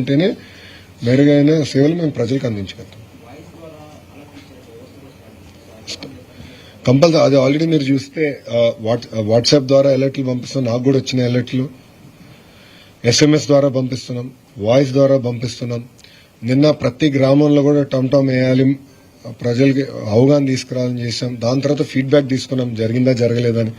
ఉంటేనే మెరుగైన సేవలు మేము ప్రజలకు అందించగలుగుతాం. కంపల్సరీ అది ఆల్రెడీ మీరు చూస్తే వాట్సాప్ ద్వారా అలర్ట్లు పంపిస్తాం నాకు కూడా వచ్చిన అలర్ట్లు. ఎస్ఎంఎస్ ద్వారా పంపిస్తున్నాం వాయిస్ ద్వారా పంపిస్తున్నాం. నిన్న ప్రతి గ్రామంలో కూడా టమ్ వేయాలి ప్రజలకి అవగాహన తీసుకురావాలని చేశాం. దాని తర్వాత ఫీడ్బ్యాక్ తీసుకున్నాం జరిగిందా జరగలేదని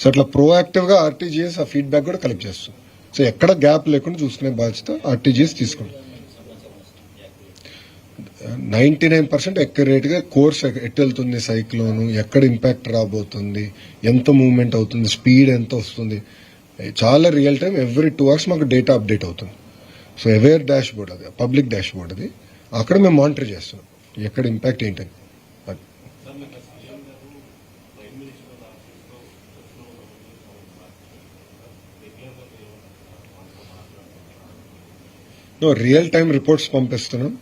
సో అట్లా ప్రోయాక్టివ్గా ఆర్టీజీఎస్ ఆ ఫీడ్బ్యాక్ కూడా కలెక్ట్ చేస్తాం సో ఎక్కడ గ్యాప్ లేకుండా చూసుకునే బాధ్యత ఆర్టీజీఎస్ తీసుకోండి నైంటీ నైన్ పర్సెంట్ ఎక్యురేట్గా కోర్స్ ఎట్ వెళ్తుంది సైక్లోను ఎక్కడ ఇంపాక్ట్ రాబోతుంది ఎంత మూవ్మెంట్ అవుతుంది స్పీడ్ ఎంత వస్తుంది. చాలా real time every two hours మాకు డేటా అప్డేట్ అవుతుంది. సో అవేర్ డాష్ బోర్డ్ అది పబ్లిక్ డాష్ బోర్డ్ అది. అక్కడ మేము మానిటర్ చేస్తున్నాం. ఎక్కడ ఇంపాక్ట్ ఏంటని. రియల్ టైం రిపోర్ట్స్ పంపిస్తున్నాం.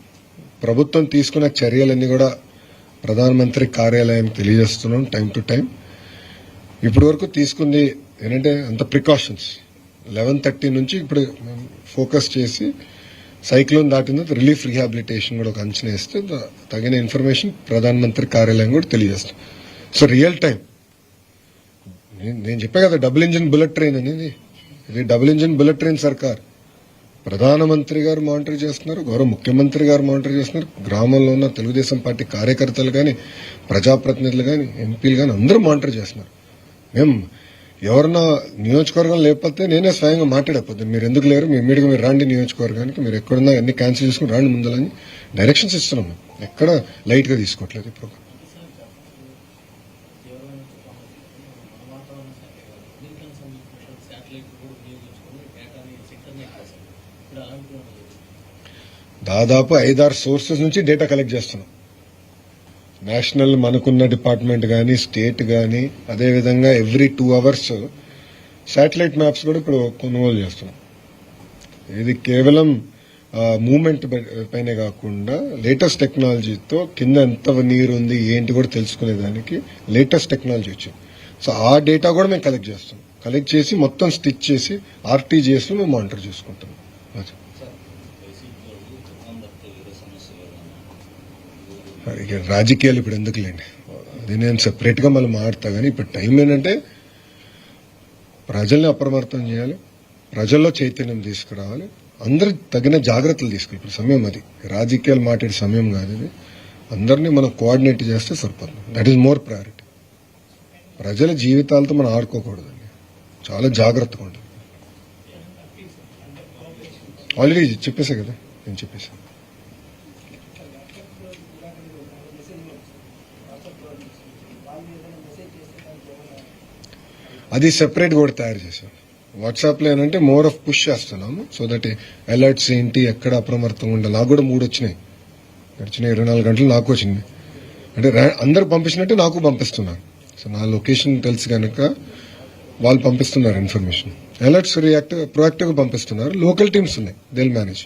ప్రభుత్వం తీసుకున్న చర్యలన్నీ కూడా ప్రధానమంత్రి కార్యాలయం తెలియజేస్తున్నాం టైం టు టైం ఇప్పటి వరకు తీసుకుంది ఏంటంటే అంత ప్రికాషన్స్ లెవెన్ థర్టీ నుంచి ఇప్పుడు ఫోకస్ చేసి సైక్లోన్ దాటిన తర్వాత రిలీఫ్ రీహాబిలిటేషన్ కూడా ఒక అంచనా వేస్తే తగిన ఇన్ఫర్మేషన్ ప్రధానమంత్రి కార్యాలయం కూడా తెలియజేస్తాం సో రియల్ టైం నేను- నేను చెప్పా కదా డబుల్ ఇంజిన్ బుల్లెట్ ట్రైన్ అనేది. ఇది డబుల్ ఇంజిన్ బుల్లెట్ ట్రైన్ సర్కార్. ప్రధానమంత్రి గారు మానిటర్ చేస్తున్నారు గౌరవ ముఖ్యమంత్రి గారు మానిటర్ చేస్తున్నారు గ్రామంలో ఉన్న తెలుగుదేశం పార్టీ కార్యకర్తలు కానీ ప్రజాప్రతినిధులు కానీ ఎంపీలు కానీ అందరూ మానిటర్ చేస్తున్నారు. మేము ఎవరన్నా నియోజకవర్గం లేకపోతే నేనే స్వయంగా మాట్లాడకపోతే మీరు ఎందుకు లేరు? మీ ఇమీడియట్గా మీరు రాండి నియోజకవర్గానికి మీరు ఎక్కడున్నా అన్ని క్యాన్సిల్ చేసుకుని రాండి ముందలని డైరెక్షన్స్ ఇస్తున్నాం ఎక్కడ లైట్గా తీసుకోవట్లేదు ఇప్పుడు దాదాపు ఐదారు సోర్సెస్ నుంచి డేటా కలెక్ట్ చేస్తున్నాం. నేషనల్ మనకున్న డిపార్ట్మెంట్ కానీ స్టేట్ కానీ అదేవిధంగా every two hours satellite maps కూడా ఇప్పుడు కొనుగోలు చేస్తున్నాం. ఇది కేవలం మూమెంట్ పైనే కాకుండా లేటెస్ట్ టెక్నాలజీతో కింద ఎంత నీరు ఉంది ఏంటి కూడా తెలుసుకునేదానికి లేటెస్ట్ టెక్నాలజీ వచ్చింది. సో ఆ డేటా కూడా మేము కలెక్ట్ చేస్తాం కలెక్ట్ చేసి మొత్తం స్టిచ్ చేసి ఆర్టీజీఎస్ మేము మానిటర్ చేసుకుంటాం ఇక రాజకీయాలు ఇప్పుడు ఎందుకులేండి? అది నేను సపరేట్గా మళ్ళీ మాడతా కానీ ఇప్పుడు టైం ఏంటంటే ప్రజల్ని అప్రమత్తం చేయాలి ప్రజల్లో చైతన్యం తీసుకురావాలి అందరు తగిన జాగ్రత్తలు తీసుకోవాలి. ఇప్పుడు సమయం అది. రాజకీయాలు మాట్లాడే సమయం కాదు ఇది. అందరినీ మనం కోఆర్డినేట్ చేస్తే సరిపోతుంది. దట్ ఈస్ మోర్ ప్రయారిటీ ప్రజల జీవితాలతో మనం ఆడుకోకూడదండి. చాలా జాగ్రత్తగా ఉండాలి. ఆల్రెడీ చెప్పేసా కదా నేను చెప్పేసాను అది సెపరేట్ కూడా తయారు చేసాం వాట్సాప్లో ఏంటంటే మోర్ ఆఫ్ పుష్ చేస్తున్నాము సో దట్ అలర్ట్స్ ఏంటి ఎక్కడ అప్రమత్తంగా ఉండాలి నాకు కూడా మూడు వచ్చినాయి. గడిచిన ఇరవై నాలుగు గంటలు నాకు వచ్చింది. అంటే రా- అందరు పంపించినట్టు నాకు పంపిస్తున్నారు. సో నా లొకేషన్ తెలుసు కనుక వాళ్ళు పంపిస్తున్నారు ఇన్ఫర్మేషన్ అలర్ట్స్ రియాక్టివ్ ప్రొయాక్టివ్గా పంపిస్తున్నారు. లోకల్ టీమ్స్ ఉన్నాయి. దిల్ మేనేజ్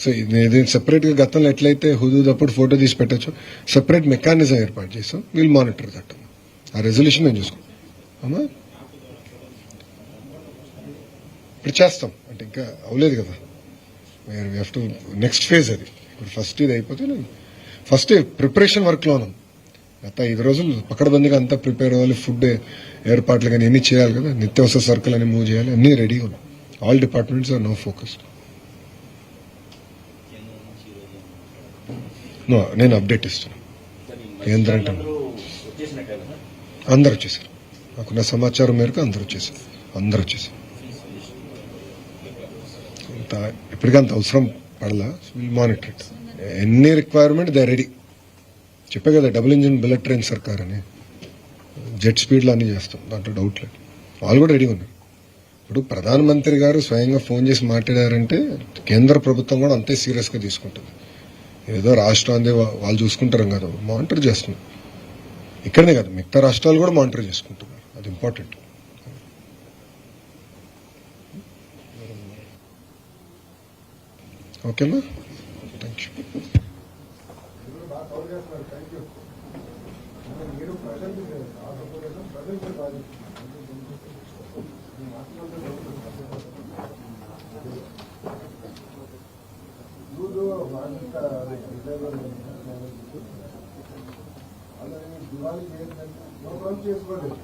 సో ఇది- ఇది సెపరేట్గా గతంలో ఎట్లయితే హుదూద్ అప్పుడు ఫోటో తీసి పెట్టచ్చు సెపరేట్ మెకానిజం ఏర్పాటు చేసాం. వీల్ మానిటర్ దట్ ఆ రెజల్యూషన్ మేము చూసుకోం. అమ్మా. ఇప్పుడు చేస్తాం. అంటే ఇంకా అవ్వలేదు కదా. టు నెక్స్ట్ ఫేజ్ అది. ఇప్పుడు ఫస్ట్ ఇది అయిపోతే ఫస్ట్ ప్రిపరేషన్ వర్క్లో ఉన్నాం. గత ఐదు రోజులు పక్కడబందిగా అంతా ప్రిపేర్ అవ్వాలి ఫుడ్ ఏర్పాట్లు కానీ అన్ని చేయాలి కదా. నిత్యావసర సరుకులు అన్ని మూవ్ చేయాలి అన్ని రెడీగా ఉన్నాం. All departments are no focus no నేను అప్డేట్ ఇస్తున్నాను కేంద్రం అందరు వచ్చేసారు. నాకున్న సమాచారం మేరకు అందరు వచ్చేసారు. అందరు వచ్చేసారు. అంత ఇప్పటికీ అంత అవసరం పడలా. విల్ మానిటర్ ఎన్ని రిక్వైర్మెంట్ దే రెడీ చెప్పే కదా డబుల్ ఇంజిన్ బుల్లెట్ ట్రైన్ సర్కార్ అని. జెట్ స్పీడ్లో అన్నీ చేస్తాం దాంట్లో డౌట్ లేదు. వాళ్ళు కూడా రెడీగా ఉన్నారు. ఇప్పుడు ప్రధానమంత్రి గారు స్వయంగా ఫోన్ చేసి మాట్లాడారంటే కేంద్ర ప్రభుత్వం కూడా అంతే సీరియస్గా తీసుకుంటుంది. ఏదో రాష్ట్రం అందే వాళ్ళు చూసుకుంటారు కదా మానిటర్ చేస్తున్నారు. ఇక్కడనే కాదు మిగతా రాష్ట్రాలు కూడా మానిటర్ చేసుకుంటున్నారు. అది ఇంపార్టెంట్ ఓకేనా? థ్యాంక్ యూ కవర్ చేస్తున్నారు థ్యాంక్ యూ మీరు ప్రజెంట్ ఆంధ్రప్రదేశ్ ప్రజెంట్ యూజ్ వారంత అలాగే దివాళీ చేసినట్టు చేసుకోలేదు